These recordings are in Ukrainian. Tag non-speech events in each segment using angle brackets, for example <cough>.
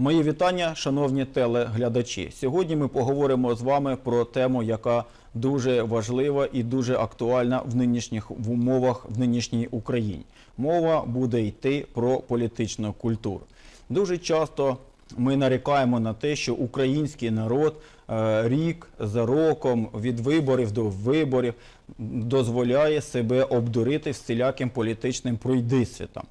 Мої вітання, шановні телеглядачі. Сьогодні ми поговоримо з вами про тему, яка дуже важлива і дуже актуальна в нинішніх в умовах в нинішній Україні. Мова буде йти про політичну культуру. Дуже часто ми нарікаємо на те, що український народ е, рік за роком від виборів до виборів дозволяє себе обдурити всіляким політичним пройдисвітам.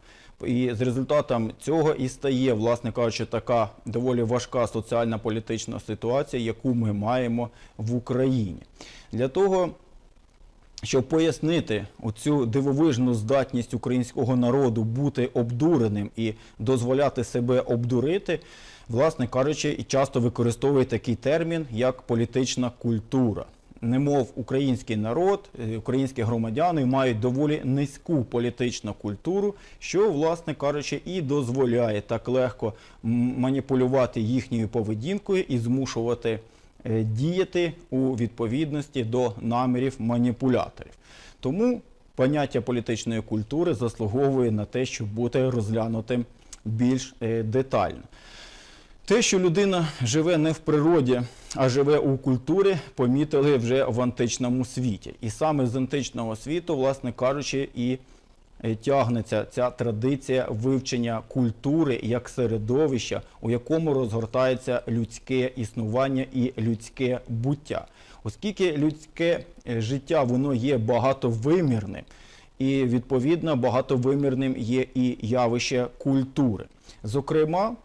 І з результатом цього і стає, власне кажучи, така доволі важка соціальна політична ситуація, яку ми маємо в Україні. Для того, щоб пояснити оцю дивовижну здатність українського народу бути обдуреним і дозволяти себе обдурити, власне кажучи, і часто використовує такий термін, як політична культура. Немов український народ, е, українські громадяни мають доволі низьку політичну культуру, що, власне кажучи, і дозволяє так легко маніпулювати їхньою поведінкою і змушувати е, діяти у відповідності до намірів маніпуляторів. Тому поняття політичної культури заслуговує на те, щоб бути розглянутим більш е, детально. Те, що людина живе не в природі, а живе у культурі, помітили вже в античному світі. І саме з античного світу, власне кажучи, і е, тягнеться ця традиція вивчення культури як середовища, у якому розгортається людське існування і людське буття. Оскільки людське е, життя воно є багатовимірним, і відповідно багатовимірним є і явище культури. Зокрема,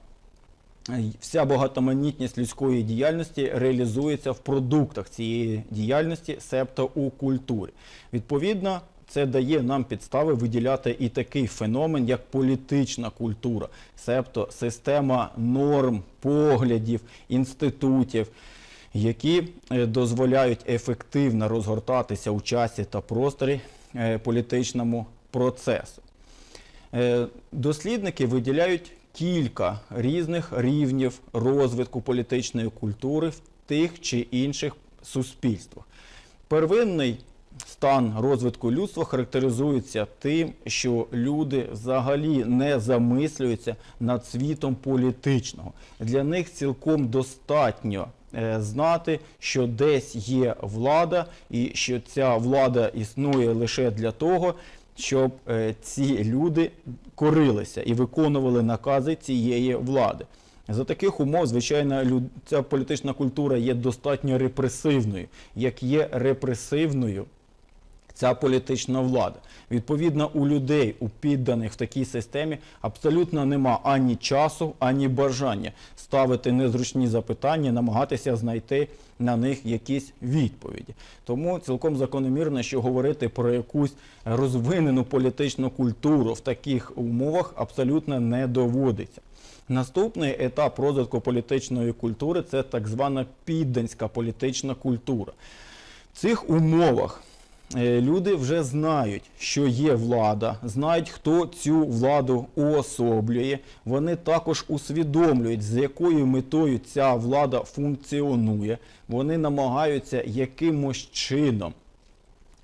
Вся багатоманітність людської діяльності реалізується в продуктах цієї діяльності, себто у культурі. Відповідно, це дає нам підстави виділяти і такий феномен, як політична культура, себто система норм, поглядів, інститутів, які е, дозволяють ефективно розгортатися у часі та просторі е, політичному процесу. Е, Дослідники виділяють кілька різних рівнів розвитку політичної культури в тих чи інших суспільствах. Первинний стан розвитку людства характеризується тим, що люди взагалі не замислюються над світом політичного. Для них цілком достатньо е, знати, що десь є влада, і що ця влада існує лише для того, щоб е, ці люди корилися і виконували накази цієї влади. За таких умов, звичайно, ця політична культура є достатньо репресивною, як є репресивною ця політична влада. Відповідно, у людей, у підданих в такій системі, абсолютно нема ані часу, ані бажання ставити незручні запитання, намагатися знайти на них якісь відповіді. Тому цілком закономірно, що говорити про якусь розвинену політичну культуру в таких умовах абсолютно не доводиться. Наступний етап розвитку політичної культури це так звана підданська політична культура. В цих умовах люди вже знають, що є влада, знають, хто цю владу уособлює. Вони також усвідомлюють, з якою метою ця влада функціонує. Вони намагаються якимось чином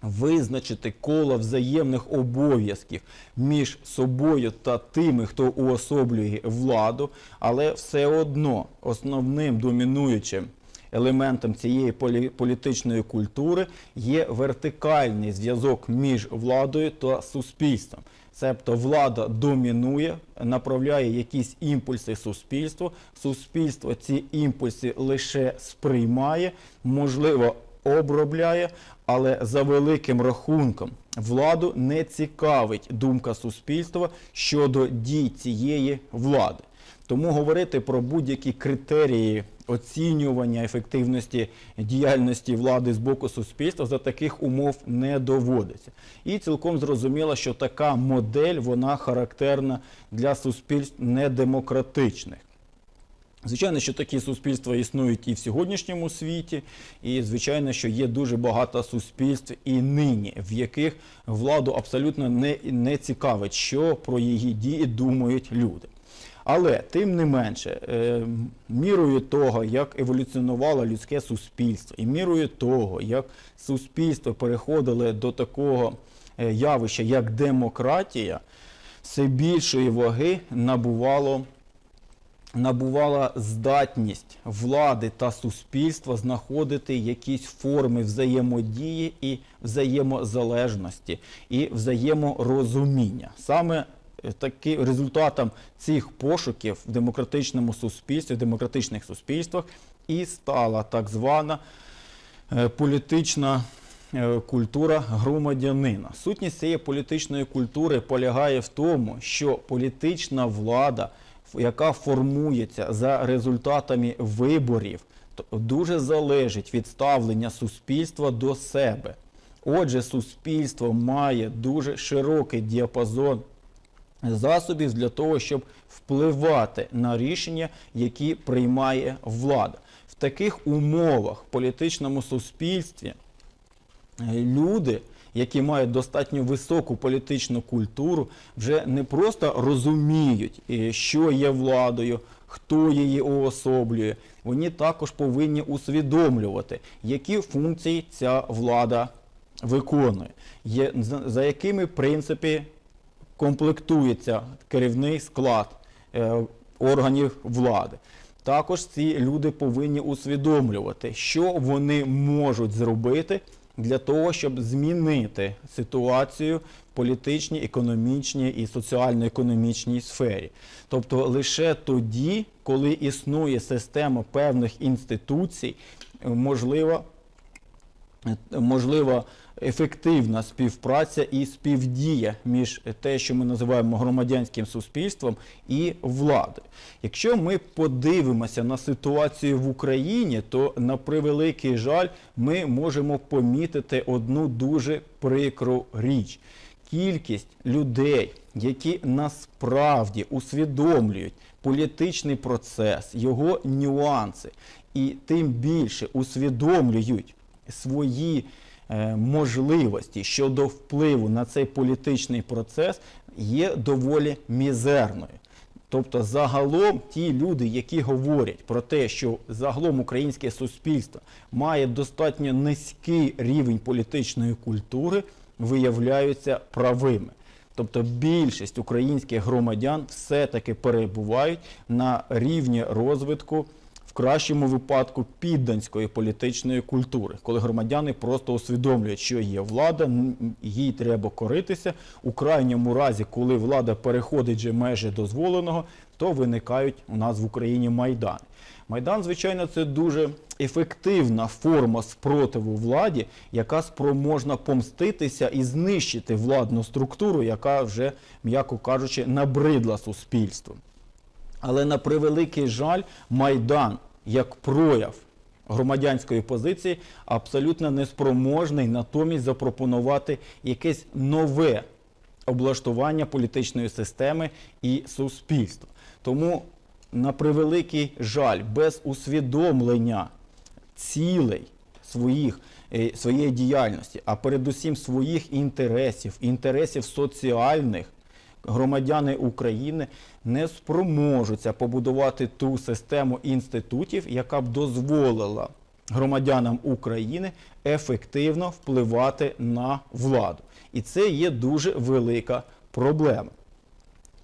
визначити коло взаємних обов'язків між собою та тими, хто уособлює владу, але все одно основним домінуючим елементом цієї полі- політичної культури є вертикальний зв'язок між владою та суспільством. Себто влада домінує, направляє якісь імпульси суспільству. Суспільство ці імпульси лише сприймає, можливо, обробляє, але за великим рахунком владу не цікавить думка суспільства щодо дій цієї влади. Тому говорити про будь-які критерії оцінювання ефективності діяльності влади з боку суспільства за таких умов не доводиться. І цілком зрозуміло, що така модель вона характерна для суспільств недемократичних. Звичайно, що такі суспільства існують і в сьогоднішньому світі, і звичайно, що є дуже багато суспільств і нині, в яких владу абсолютно не, не цікавить, що про її дії думають люди. Але тим не менше, е, мірою того, як еволюціонувало людське суспільство, і мірою того, як суспільство переходило до такого е, явища, як демократія, все більшої ваги набувало набувала здатність влади та суспільства знаходити якісь форми взаємодії і взаємозалежності і взаєморозуміння. Саме е, таки результатом цих пошуків в демократичному суспільстві, в демократичних суспільствах і стала так звана е, політична е, культура громадянина. Сутність цієї політичної культури полягає в тому, що політична влада, яка формується за результатами виборів, дуже залежить від ставлення суспільства до себе. Отже, суспільство має дуже широкий діапазон засобів для того, щоб впливати на рішення, які приймає влада. В таких умовах в політичному суспільстві е, люди, які мають достатньо високу політичну культуру, вже не просто розуміють, е, що є владою, хто її уособлює. Вони також повинні усвідомлювати, які функції ця влада виконує, за, якими принципи комплектується керівний склад е, органів влади. Також ці люди повинні усвідомлювати, що вони можуть зробити для того, щоб змінити ситуацію в політичній, економічній і соціально-економічній сфері. Тобто лише тоді, коли існує система певних інституцій, е, можливо, можлива ефективна співпраця і співдія між те, що ми називаємо громадянським суспільством, і владою. Якщо ми подивимося на ситуацію в Україні, то на превеликий жаль ми можемо помітити одну дуже прикру річ. Кількість людей, які насправді усвідомлюють політичний процес, його нюанси, і тим більше усвідомлюють свої можливості щодо впливу на цей політичний процес, є доволі мізерною. Тобто, загалом ті люди, які говорять про те, що загалом українське суспільство має достатньо низький рівень політичної культури, виявляються правими. Тобто більшість українських громадян все-таки перебувають на рівні розвитку кращому випадку підданської політичної культури, коли громадяни просто усвідомлюють, що є влада, їй треба коритися. У крайньому разі, коли влада переходить же межі дозволеного, то виникають у нас в Україні майдани. Майдан, звичайно, це дуже ефективна форма спротиву владі, яка спроможна помститися і знищити владну структуру, яка вже, м'яко кажучи, набридла суспільству. Але на превеликий жаль, Майдан як прояв громадянської позиції абсолютно неспроможний натомість запропонувати якесь нове облаштування політичної системи і суспільства. Тому, на превеликий жаль, без усвідомлення цілей своїх, е, своєї діяльності, а передусім своїх інтересів, інтересів соціальних, громадяни України не спроможуться побудувати ту систему інститутів, яка б дозволила громадянам України ефективно впливати на владу. І це є дуже велика проблема.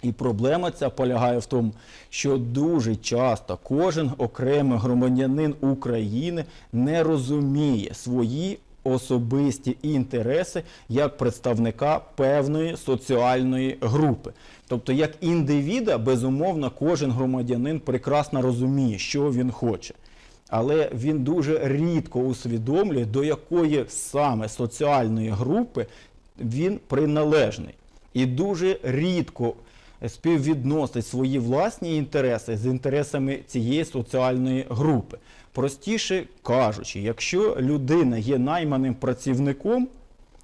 І проблема ця полягає в тому, що дуже часто кожен окремий громадянин України не розуміє свої особисті інтереси як представника певної соціальної групи. Тобто, як індивіда, безумовно, кожен громадянин прекрасно розуміє, що він хоче. Але він дуже рідко усвідомлює, до якої саме соціальної групи він приналежний. І дуже рідко співвідносить свої власні інтереси з інтересами цієї соціальної групи. Простіше кажучи, якщо людина є найманим працівником,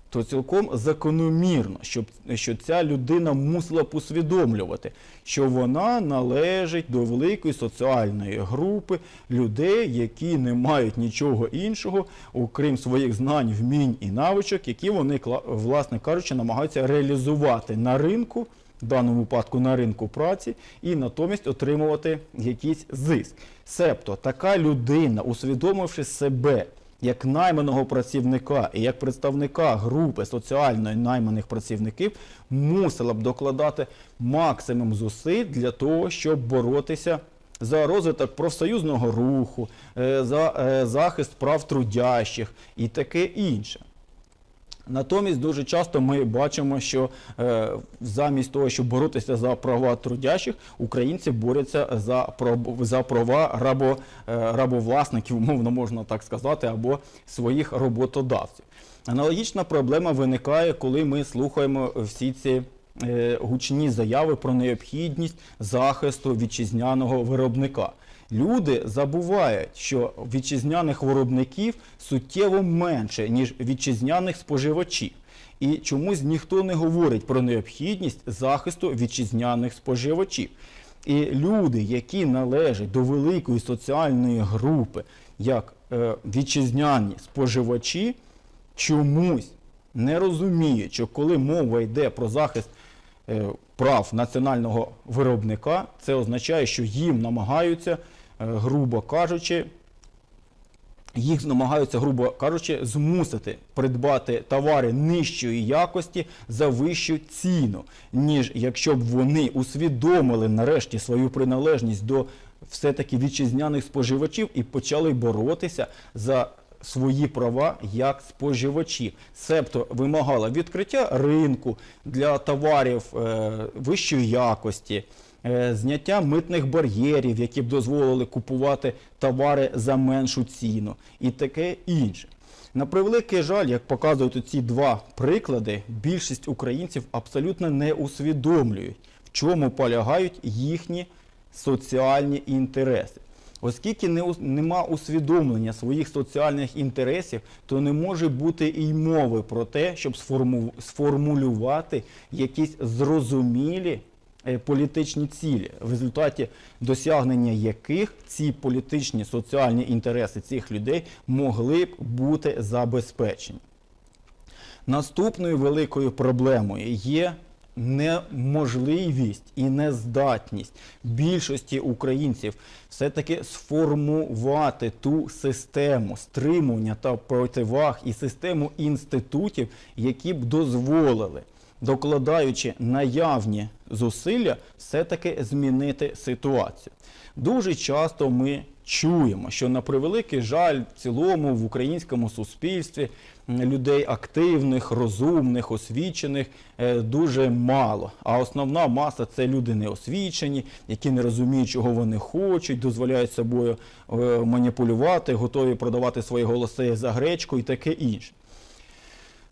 то цілком закономірно, щоб, що ця людина мусила усвідомлювати, що вона належить до великої соціальної групи людей, які не мають нічого іншого, окрім своїх знань, вмінь і навичок, які вони, власне кажучи, намагаються реалізувати на ринку, в даному випадку на ринку праці, і натомість отримувати якийсь зиск. Себто така людина, усвідомивши себе як найманого працівника і як представника групи соціально найманих працівників, мусила б докладати максимум зусиль для того, щоб боротися за розвиток профсоюзного руху, е, за е, захист прав трудящих і таке інше. Натомість дуже часто ми бачимо, що е, замість того, щоб боротися за права трудящих, українці борються за, за права рабо, е, рабовласників, <laughs> умовно можна так сказати, або своїх роботодавців. Аналогічна проблема виникає, коли ми слухаємо всі ці е, гучні заяви про необхідність захисту вітчизняного виробника. Люди забувають, що вітчизняних виробників суттєво менше, ніж вітчизняних споживачів. І чомусь ніхто не говорить про необхідність захисту вітчизняних споживачів. І люди, які належать до великої соціальної групи, як е, вітчизняні споживачі, чомусь не розуміють, що коли мова йде про захист е, прав національного виробника, це означає, що їм намагаються, грубо кажучи, їх намагаються, грубо кажучи, змусити придбати товари нижчої якості за вищу ціну, ніж якщо б вони усвідомили нарешті свою приналежність до все-таки вітчизняних споживачів і почали боротися за свої права як споживачі, себто вимагала відкриття ринку для товарів е, вищої якості, е, зняття митних бар'єрів, які б дозволили купувати товари за меншу ціну, і таке інше. На превеликий жаль, як показують ці два приклади, більшість українців абсолютно не усвідомлюють, в чому полягають їхні соціальні інтереси. Оскільки не, нема усвідомлення своїх соціальних інтересів, то не може бути і мови про те, щоб сформу- сформулювати якісь зрозумілі е, політичні цілі, в результаті досягнення яких ці політичні соціальні інтереси цих людей могли б бути забезпечені. Наступною великою проблемою є неможливість і нездатність більшості українців все-таки сформувати ту систему стримування та противаг і систему інститутів, які б дозволили, докладаючи наявні зусилля, все-таки змінити ситуацію. Дуже часто ми чуємо, що на превеликий жаль, в цілому в українському суспільстві людей активних, розумних, освічених е, дуже мало. А основна маса це люди неосвічені, які не розуміють, чого вони хочуть, дозволяють собою е, маніпулювати, готові продавати свої голоси за гречку і таке інше.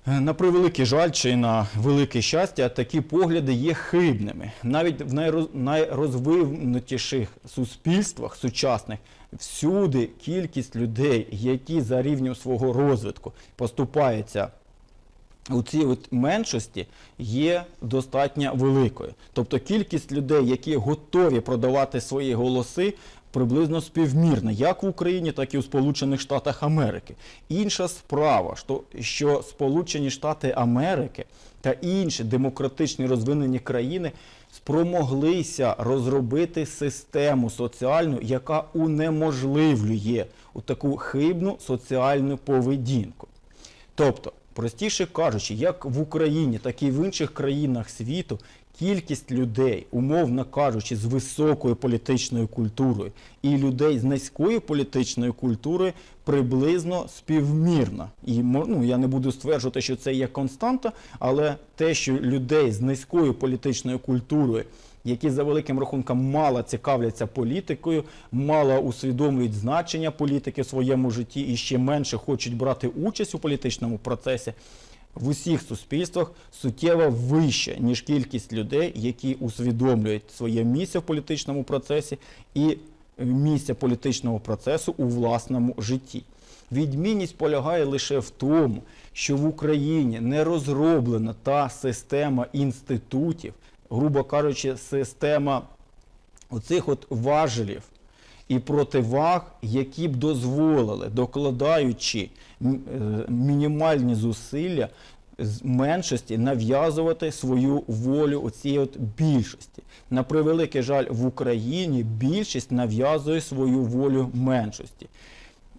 Е, На превеликий жаль чи на велике щастя, такі погляди є хибними. Навіть в найрозвинутіших суспільствах сучасних всюди кількість людей, які за рівнем свого розвитку поступаються у цій от меншості є достатньо великою. Тобто кількість людей, які готові продавати свої голоси, приблизно співмірна, як в Україні, так і у Сполучених Штатах Америки. Інша справа, що, Сполучені Штати Америки та інші демократичні розвинені країни спромоглися розробити систему соціальну, яка унеможливлює таку хибну соціальну поведінку. Тобто, простіше кажучи, як в Україні, так і в інших країнах світу, кількість людей, умовно кажучи, з високою політичною культурою і людей з низькою політичною культурою приблизно співмірна. І ну, я не буду стверджувати, що це є константа, але те, що людей з низькою політичною культурою які за великим рахунком мало цікавляться політикою, мало усвідомлюють значення політики в своєму житті і ще менше хочуть брати участь у політичному процесі. В усіх суспільствах суттєво вища, ніж кількість людей, які усвідомлюють своє місце в політичному процесі і місце політичного процесу у власному житті. Відмінність полягає лише в тому, що в Україні не розроблена та система інститутів, грубо кажучи, система оцих от важелів і противаг, які б дозволили, докладаючи е, мінімальні зусилля з меншості нав'язувати свою волю у от більшості. На превеликий жаль, в Україні більшість нав'язує свою волю меншості.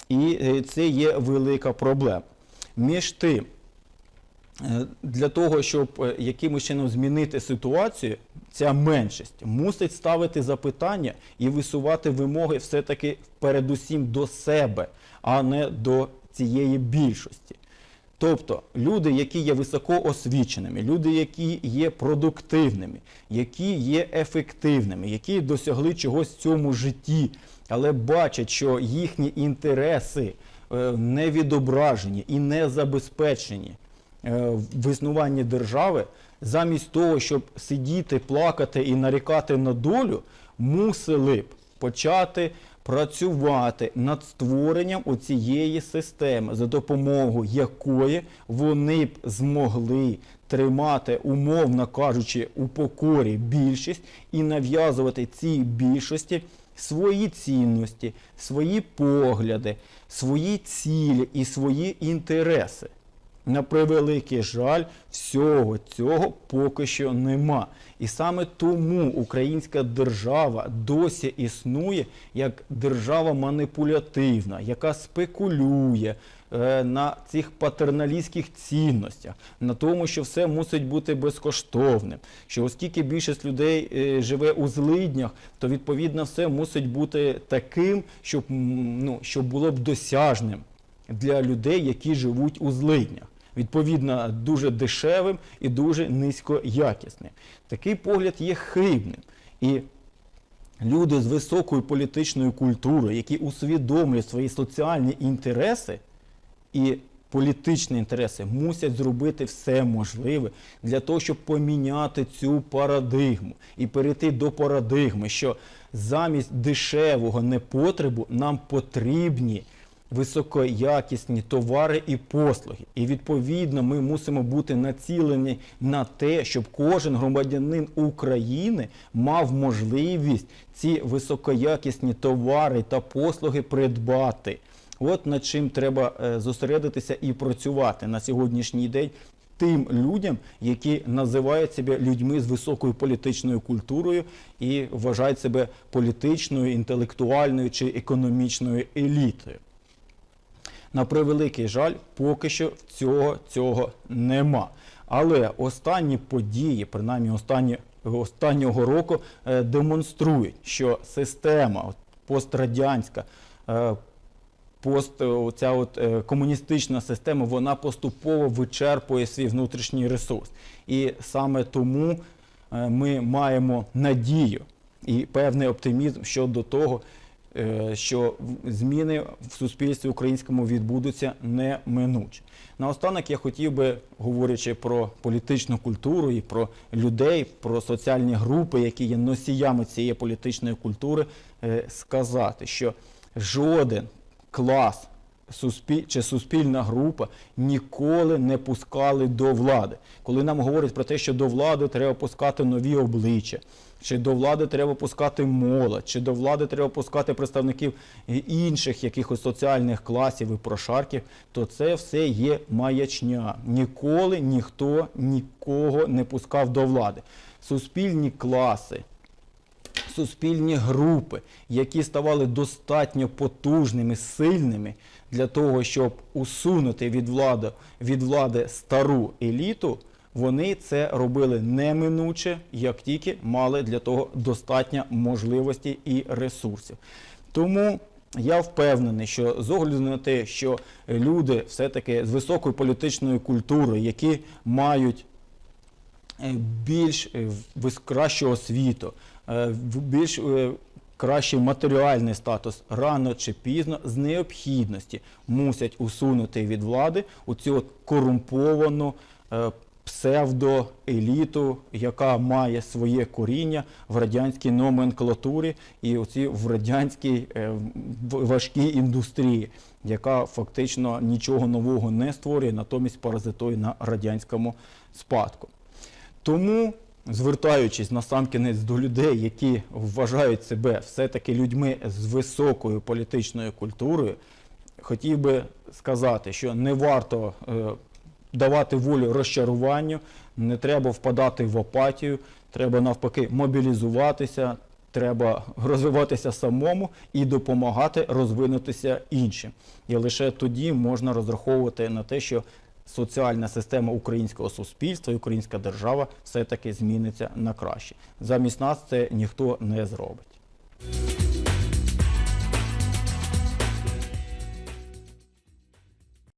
І е, це є велика проблема. Між тим, Е, Для того, щоб якимось чином змінити ситуацію, ця меншість мусить ставити запитання і висувати вимоги все-таки передусім до себе, а не до цієї більшості. Тобто люди, які є високоосвіченими, люди, які є продуктивними, які є ефективними, які досягли чогось в цьому житті, але бачать, що їхні інтереси е, не відображені і не забезпечені е, в існуванні держави, замість того, щоб сидіти, плакати і нарікати на долю, мусили б почати працювати над створенням оцієї системи, за допомогою якої вони б змогли тримати, умовно кажучи, у покорі більшість і нав'язувати цій більшості свої цінності, свої погляди, свої цілі і свої інтереси. На превеликий жаль, всього цього поки що нема. І саме тому українська держава досі існує як держава маніпулятивна, яка спекулює е, на цих патерналістських цінностях, на тому, що все мусить бути безкоштовним. Що оскільки більшість людей е, живе у злиднях, то відповідно все мусить бути таким, щоб, ну, щоб було б досяжним для людей, які живуть у злиднях. Відповідно, дуже дешевим і дуже низькоякісним. Такий погляд є хибним. І люди з високою політичною культурою, які усвідомлюють свої соціальні інтереси і політичні інтереси, мусять зробити все можливе для того, щоб поміняти цю парадигму і перейти до парадигми, що замість дешевого непотребу нам потрібні високоякісні товари і послуги. І відповідно ми мусимо бути націлені на те, щоб кожен громадянин України мав можливість ці високоякісні товари та послуги придбати. От над чим треба е, зосередитися і працювати на сьогоднішній день тим людям, які називають себе людьми з високою політичною культурою і вважають себе політичною, інтелектуальною чи економічною елітою. На превеликий жаль, поки що цього, цього нема. Але останні події, принаймні останні, останнього року, е, демонструють, що система пострадянська, е, пост, е, ця от, комуністична система, вона поступово вичерпує свій внутрішній ресурс. І саме тому ми маємо надію і певний оптимізм щодо того, що зміни в суспільстві українському відбудуться неминуче. Наостанок я хотів би, говорячи про політичну культуру і про людей, про соціальні групи, які є носіями цієї політичної культури, е, сказати, що жоден клас суспіль... чи суспільна група ніколи не пускали до влади. Коли нам говорять про те, що до влади треба пускати нові обличчя, чи до влади треба пускати молодь, чи до влади треба пускати представників інших якихось соціальних класів і прошарків, то це все є маячня. Ніколи ніхто нікого не пускав до влади. Суспільні класи, суспільні групи, які ставали достатньо потужними, сильними для того, щоб усунути від влади, від влади стару еліту, вони це робили неминуче, як тільки мали для того достатньо можливості і ресурсів. Тому я впевнений, що з огляду на те, що люди все-таки з високою політичною культурою, які мають е, більш е, кращу освіту, е, більш кращий матеріальний статус рано чи пізно з необхідності мусять усунути від влади оцю от корумповану е, псевдоеліту, яка має своє коріння в радянській номенклатурі і оці в радянській е, важкій індустрії, яка фактично нічого нового не створює, натомість паразитує на радянському спадку. Тому, звертаючись насамкінець до людей, які вважають себе все-таки людьми з високою політичною культурою, хотів би сказати, що не варто е, давати волю розчаруванню, не треба впадати в апатію, треба навпаки мобілізуватися, треба розвиватися самому і допомагати розвинутися іншим. І лише тоді можна розраховувати на те, що соціальна система українського суспільства і українська держава все-таки зміниться на краще. Замість нас це ніхто не зробить.